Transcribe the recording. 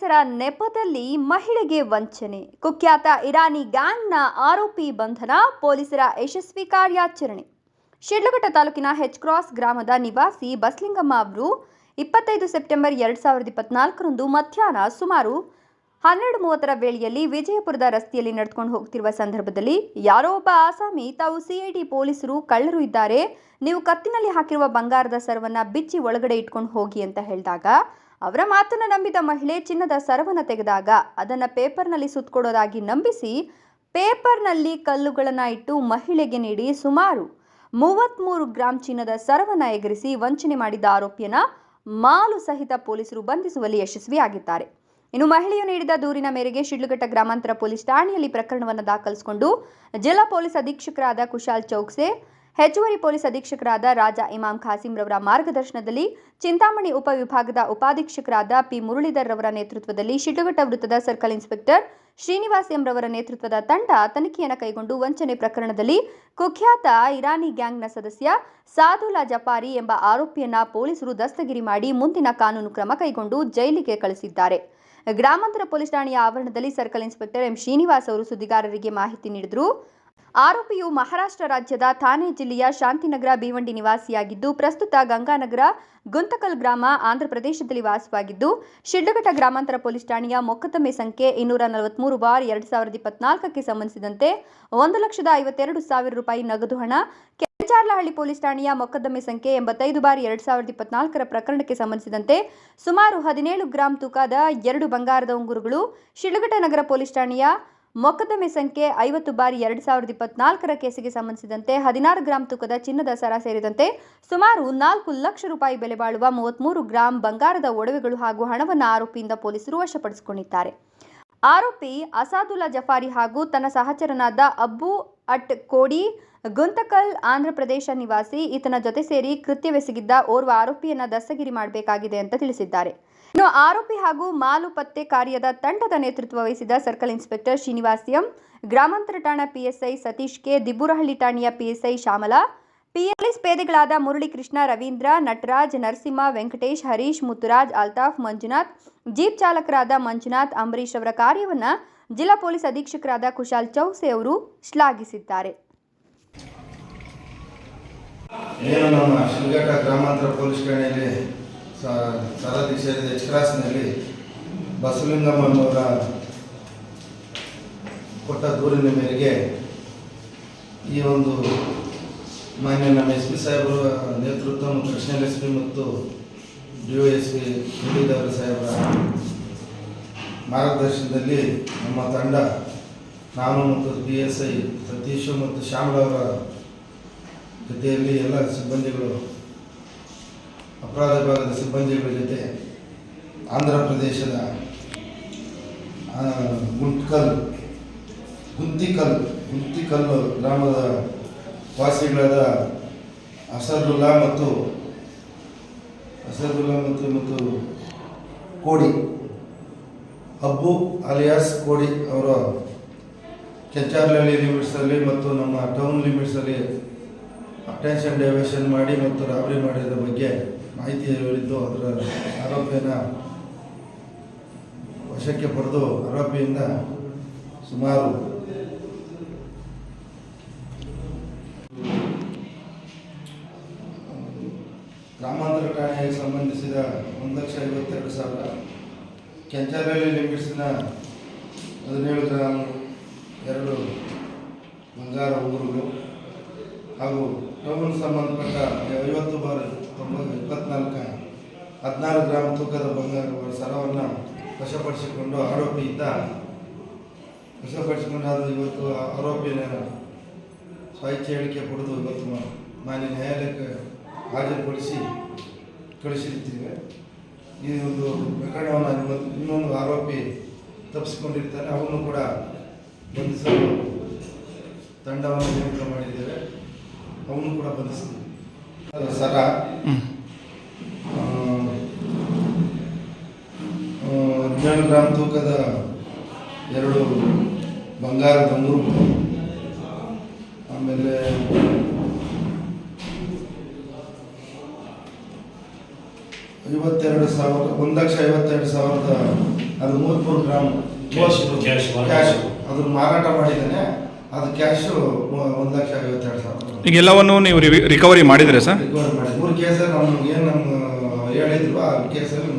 ಪೊಲೀಸರ ನೆಪದಲ್ಲಿ ಮಹಿಳೆಗೆ ವಂಚನೆ. ಕುಖ್ಯಾತ ಇರಾನಿ ಗ್ಯಾಂಗ್ನ ಆರೋಪಿ ಬಂಧನ ಪೊಲೀಸರ ಯಶಸ್ವಿ ಕಾರ್ಯಾಚರಣೆ. ಶಿಡ್ಲಘಟ್ಟ ತಾಲೂಕಿನ ಹೆಚ್ ಕ್ರಾಸ್ ಗ್ರಾಮದ ನಿವಾಸಿ ಬಸ್ಲಿಂಗಮ್ಮ ಅವರು ಇಪ್ಪತ್ತೈದು ಸೆಪ್ಟೆಂಬರ್ ಎರಡ್ ಸಾವಿರದ ಇಪ್ಪತ್ನಾಲ್ಕರಂದು ಮಧ್ಯಾಹ್ನ ಸುಮಾರು ಹನ್ನೆರಡು ಮೂವತ್ತರ ವೇಳೆಯಲ್ಲಿ ವಿಜಯಪುರದ ರಸ್ತೆಯಲ್ಲಿ ನಡೆದುಕೊಂಡು ಹೋಗ್ತಿರುವ ಸಂದರ್ಭದಲ್ಲಿ ಯಾರೋ ಒಬ್ಬ ಆಸಾಮಿ, ತಾವು ಸಿಐಡಿ ಪೊಲೀಸರು, ಕಳ್ಳರು ಇದ್ದಾರೆ, ನೀವು ಕತ್ತಿನಲ್ಲಿ ಹಾಕಿರುವ ಬಂಗಾರದ ಸರವನ್ನ ಬಿಚ್ಚಿ ಒಳಗಡೆ ಇಟ್ಕೊಂಡು ಹೋಗಿ ಅಂತ ಹೇಳಿದಾಗ ಅವರ ಮಾತನ್ನು ನಂಬಿದ ಮಹಿಳೆ ಚಿನ್ನದ ಸರವನ್ನು ತೆಗೆದಾಗ ಅದನ್ನು ಪೇಪರ್ನಲ್ಲಿ ಸುತ್ತಕೊಡೋದಾಗಿ ನಂಬಿಸಿ ಪೇಪರ್ನಲ್ಲಿ ಕಲ್ಲುಗಳನ್ನು ಇಟ್ಟು ಮಹಿಳೆಗೆ ನೀಡಿ ಸುಮಾರು ಮೂವತ್ತ್ಮೂರು ಗ್ರಾಂ ಚಿನ್ನದ ಸರವನ್ನು ಎಗರಿಸಿ ವಂಚನೆ ಮಾಡಿದ ಆರೋಪಿಯನ್ನ ಮಾಲು ಸಹಿತ ಪೊಲೀಸರು ಬಂಧಿಸುವಲ್ಲಿ ಯಶಸ್ವಿಯಾಗಿದ್ದಾರೆ. ಇನ್ನು ಮಹಿಳೆಯು ನೀಡಿದ ದೂರಿನ ಮೇರೆಗೆ ಶಿಡ್ಲಘಟ್ಟ ಗ್ರಾಮಾಂತರ ಪೊಲೀಸ್ ಠಾಣೆಯಲ್ಲಿ ಪ್ರಕರಣವನ್ನು ದಾಖಲಿಸಿಕೊಂಡು ಜಿಲ್ಲಾ ಪೊಲೀಸ್ ಅಧೀಕ್ಷಕರಾದ ಕುಶಾಲ್ ಚೌಕ್ಸೆ ಹೆಚ್ಚುವರಿ ಪೊಲೀಸ್ ಅಧೀಕ್ಷಕರಾದ ರಾಜಾ ಇಮಾಂ ಖಾಸಿಂ ರವರ ಮಾರ್ಗದರ್ಶನದಲ್ಲಿ ಚಿಂತಾಮಣಿ ಉಪವಿಭಾಗದ ಉಪಾಧೀಕ್ಷಕರಾದ ಪಿ ಮುರಳೀಧರ್ ರವರ ನೇತೃತ್ವದಲ್ಲಿ ಶಿಡ್ಲಘಟ್ಟ ವೃತ್ತದ ಸರ್ಕಲ್ ಇನ್ಸ್ಪೆಕ್ಟರ್ ಶ್ರೀನಿವಾಸ್ ಎಂ ರವರ ನೇತೃತ್ವದ ತಂಡ ತನಿಖೆಯನ್ನು ಕೈಗೊಂಡು ವಂಚನೆ ಪ್ರಕರಣದಲ್ಲಿ ಕುಖ್ಯಾತ ಇರಾನಿ ಗ್ಯಾಂಗ್ನ ಸದಸ್ಯ ಸಾಧುಲಾ ಜಪಾರಿ ಎಂಬ ಆರೋಪಿಯನ್ನ ಪೊಲೀಸರು ದಸ್ತಗಿರಿ ಮಾಡಿ ಮುಂದಿನ ಕಾನೂನು ಕ್ರಮ ಕೈಗೊಂಡು ಜೈಲಿಗೆ ಕಳಿಸಿದ್ದಾರೆ. ಗ್ರಾಮಾಂತರ ಪೊಲೀಸ್ ಠಾಣೆಯ ಆವರಣದಲ್ಲಿ ಸರ್ಕಲ್ ಇನ್ಸ್ಪೆಕ್ಟರ್ ಎಂ ಶ್ರೀನಿವಾಸ್ ಅವರು ಸುದ್ದಿಗಾರರಿಗೆ ಮಾಹಿತಿ ನೀಡಿದರು. ಆರೋಪಿಯು ಮಹಾರಾಷ್ಟ್ರ ರಾಜ್ಯದ ಥಾನೆ ಜಿಲ್ಲೆಯ ಶಾಂತಿನಗರ ಭೀವಂಡಿ ನಿವಾಸಿಯಾಗಿದ್ದು, ಪ್ರಸ್ತುತ ಗಂಗಾನಗರ ಗುಂತಕಲ್ ಗ್ರಾಮ ಆಂಧ್ರಪ್ರದೇಶದಲ್ಲಿ ವಾಸವಾಗಿದ್ದು, ಶಿಡ್ಲಘಟ್ಟ ಗ್ರಾಮಾಂತರ ಪೊಲೀಸ್ ಠಾಣೆಯ ಮೊಕದ್ದಮೆ ಸಂಖ್ಯೆ ಇನ್ನೂರ ನಲವತ್ಮೂರು ಬಾರ್ ಎರಡು ಸಾವಿರದ ಇಪ್ಪತ್ನಾಲ್ಕಕ್ಕೆ ಸಂಬಂಧಿಸಿದಂತೆ ಒಂದು ಲಕ್ಷದ ಐವತ್ತೆರಡು ಸಾವಿರ ರೂಪಾಯಿ ನಗದು ಹಣ, ಕೆಂಚಾರ್ಲಹಳ್ಳಿ ಪೊಲೀಸ್ ಠಾಣೆಯ ಮೊಕದ್ದಮೆ ಸಂಖ್ಯೆ ಎಂಬತ್ತೈದು ಬಾರಿ ಎರಡು ಸಾವಿರದ ಇಪ್ಪತ್ನಾಲ್ಕರ ಪ್ರಕರಣಕ್ಕೆ ಸಂಬಂಧಿಸಿದಂತೆ ಸುಮಾರು ಹದಿನೇಳು ಗ್ರಾಂ ತೂಕದ ಎರಡು ಬಂಗಾರದ ಉಂಗುರುಗಳು ಶಿಡ್ಲಘಟ್ಟ ನಗರ ಪೊಲೀಸ್ ಠಾಣೆಯ ಮೊಕದ್ದಮೆ ಸಂಖ್ಯೆ ಐವತ್ತು ಬಾರಿ ಎರಡು ಸಾವಿರದ ಇಪ್ಪತ್ನಾಲ್ಕರ ಕೇಸಿಗೆ ಸಂಬಂಧಿಸಿದಂತೆ ಹದಿನಾರು ಗ್ರಾಂ ತೂಕದ ಚಿನ್ನದ ಸರ ಸೇರಿದಂತೆ ಸುಮಾರು ನಾಲ್ಕು ಲಕ್ಷ ರೂಪಾಯಿ ಬೆಲೆ ಬಾಳುವ ಮೂವತ್ತ್ಮೂರು ಗ್ರಾಂ ಬಂಗಾರದ ಒಡವೆಗಳು ಹಾಗೂ ಹಣವನ್ನು ಆರೋಪಿಯಿಂದ ಪೊಲೀಸರು ವಶಪಡಿಸಿಕೊಂಡಿದ್ದಾರೆ. ಆರೋಪಿ ಅಸಾದುಲ್ಲಾ ಜಫಾರಿ ಹಾಗೂ ತನ್ನ ಸಹಚರನಾದ ಅಬ್ಬು ಅಟ್ ಕೋಡಿ, ಗುಂತಕಲ್ ಆಂಧ್ರಪ್ರದೇಶ ನಿವಾಸಿ ಈತನ ಜೊತೆ ಸೇರಿ ಕೃತ್ಯವೆಸಗಿದ್ದ ಓರ್ವ ಆರೋಪಿಯನ್ನ ದಸ್ತಗಿರಿ ಮಾಡಬೇಕಾಗಿದೆ ಅಂತ ತಿಳಿಸಿದ್ದಾರೆ. ಇನ್ನು ಆರೋಪಿ ಹಾಗೂ ಮಾಲು ಪತ್ತೆ ಕಾರ್ಯದ ತಂಡದ ನೇತೃತ್ವ ವಹಿಸಿದ ಸರ್ಕಲ್ ಇನ್ಸ್ಪೆಕ್ಟರ್ ಶ್ರೀನಿವಾಸ್ ಎಂ, ಗ್ರಾಮಾಂತರ ಠಾಣಾ ಪಿಎಸ್ಐ ಸತೀಶ್ ಕೆ, ದಿಬ್ಬುರಹಳ್ಳಿ ಠಾಣೆಯ ಪಿಎಸ್ಐ ಶ್ಯಾಮಲಾ ಪಿಎಲ್ಎಸ್ ಪೇದೆಗಳಾದ ಮುರಳೀಕೃಷ್ಣ, ರವೀಂದ್ರ, ನಟರಾಜ್, ನರಸಿಂಹ, ವೆಂಕಟೇಶ್, ಹರೀಶ್ ಮುತ್ತುರಾಜ್ ಅಲ್ತಾಫ್, ಮಂಜುನಾಥ್, ಜೀಪ್ ಚಾಲಕರಾದ ಮಂಜುನಾಥ್, ಅಂಬರೀಶ್ ಅವರ ಕಾರ್ಯವನ್ನ ಜಿಲ್ಲಾ ಪೊಲೀಸ್ ಅಧೀಕ್ಷಕರಾದ ಕುಶಾಲ್ ಚೌಸೆ ಅವರು ಶ್ಲಾಘಿಸಿದ್ದಾರೆ. ನಮ್ಮ ಶಿಲ್ಘಟ್ಟ ಗ್ರಾಮಾಂತರ ಪೊಲೀಸ್ ಠಾಣೆಯಲ್ಲಿ ಸರದಿ ಸೇರಿದ ಎಚ್ ಕ್ರಾಸ್ನಲ್ಲಿ ಬಸವಲಿಂಗಮ್ಮನವರ ಕೊಟ್ಟ ದೂರಿನ ಮೇರೆಗೆ ಈ ಒಂದು ಮಾನ್ಯ ನಮ್ಮ ಎಸ್ ಪಿ ಸಾಹೇಬರ ನೇತೃತ್ವ ಮತ್ತು ಕೃಷ್ಣ ಎಸ್ ಪಿ ಮತ್ತು D O S P Muralidhara ಸಾಹೇಬರ ಮಾರ್ಗದರ್ಶನದಲ್ಲಿ ನಮ್ಮ ತಂಡ ನಾನು ಮತ್ತು ಬಿ ಎಸ್ ಐ ಸತೀಶು ಮತ್ತು ಶ್ಯಾಮಲವರ ಜೊತೆಯಲ್ಲಿ ಎಲ್ಲ ಸಿಬ್ಬಂದಿಗಳು, ಅಪರಾಧ ವಿಭಾಗದ ಸಿಬ್ಬಂದಿಗಳ ಜೊತೆ ಆಂಧ್ರ ಪ್ರದೇಶದ ಗುಂಟ್ಕಲ್, ಗುಂತಿಕಲ್, ಗುಂತಿಕಲ್ಲು ಗ್ರಾಮದ ವಾಸಿಗಳಾದ ಅಸದುಲ್ಲಾ ಮತ್ತು ಅಸದುಲ್ಲಾ ಮತ್ತು ಮತ್ತು ಕೋಡಿ, ಅಬ್ಬು ಅಲಿಯಾಸ್ ಕೋಡಿ ಅವರ ಕೆಂಚಾರ್ಲಹಳ್ಳಿ ಲಿಮಿಟ್ಸಲ್ಲಿ ಮತ್ತು ನಮ್ಮ ಟೌನ್ ಲಿಮಿಟ್ಸಲ್ಲಿ ಅಟೆನ್ಷನ್ ಡೈವರ್ಷನ್ ಮಾಡಿ ಮತ್ತು ರಾಬರಿ ಮಾಡಿದ ಬಗ್ಗೆ ಮಾಹಿತಿ ಹೇಳಿದ್ದು ಅದರ ಆರೋಪಿಯನ್ನು ವಶಕ್ಕೆ ಪಡೆದು, ಆರೋಪಿಯಿಂದ ಸುಮಾರು ಗ್ರಾಮಾಂತರ ಠಾಣೆಗೆ ಸಂಬಂಧಿಸಿದ ಒಂದು ಲಕ್ಷ ಐವತ್ತೆರಡು ಸಾವಿರ ಕೆಂಚಾರಳ್ಳಿ ಲಿಮಿಟ್ಸ್ನ ಹದಿನೇಳು ಗ್ರಾಮ್ ಎರಡು ಬಂಗಾರ ಉಂಗುರುಗಳು ಹಾಗೂ ಟೌನ್ ಸಂಬಂಧಪಟ್ಟ ಐವತ್ತು ಬಾರ್ ತೊಂಬತ್ತು ಇಪ್ಪತ್ನಾಲ್ಕು ಹದಿನಾರು ಗ್ರಾಮ್ ತೂಕದ ಬಂಗಾರ ಸರವನ್ನು ವಶಪಡಿಸಿಕೊಂಡು ಆರೋಪಿ ಇದ್ದ ವಶಪಡಿಸಿಕೊಂಡಾದ ಇವತ್ತು ಆ ಆರೋಪಿನ ಸ್ವಾಯಿಚ್ಛೆ ಹೇಳಿಕೆ ಕೊಡೋದು ಇವತ್ತು ಮಾನ್ಯ ನ್ಯಾಯಾಲಯಕ್ಕೆ ಹಾಜರುಪಡಿಸಿ ಕಳಿಸಿರ್ತೀವಿ. ಈ ಒಂದು ಪ್ರಕರಣವನ್ನು ಇನ್ನೊಂದು ಆರೋಪಿ ತಪ್ಪಿಸಿಕೊಂಡಿರ್ತಾರೆ ಅವನು ಕೂಡ ಬಂಧಿಸಲು ತಂಡವನ್ನು ನೇಮಕ ಮಾಡಿದ್ದೇವೆ. ಅವನು ಕೂಡ ಬಂಧಿಸ್ತೀವಿ ಸರ. ಹದಿನೇಳು ಗ್ರಾಮ್ ತೂಕದ ಎರಡು ಬಂಗಾರದ ಮೂರು ಆಮೇಲೆ ಐವತ್ತೆರಡು ಸಾವಿರ ಒಂದು ಲಕ್ಷ ಐವತ್ತೆರಡು ಸಾವಿರದ ಅದು ಮೂರ್ಪುರ್ ಗ್ರಾಮ್ ಕ್ಯಾಶ್ ಅದನ್ನ ಮಾರಾಟ ಮಾಡಿದ್ದಾನೆ. ಅದು ಕ್ಯಾಶು ಒಂದು ಲಕ್ಷ ಐವತ್ತೆರಡು ಸಾವಿರ. ಈಗ ಎಲ್ಲವನ್ನು ನೀವು ರಿಕವರಿ ಮಾಡಿದ್ರೆ ಸರ್? ರಿಕವರಿ ಮಾಡಿ ಮೂರು ಕೇಸಲ್ಲಿ ನಮ್ಗೆ ಏನು ನಮ್ಮ ಹೇಳಿದ್ರು ಆ ಕೇಸಲ್ಲಿ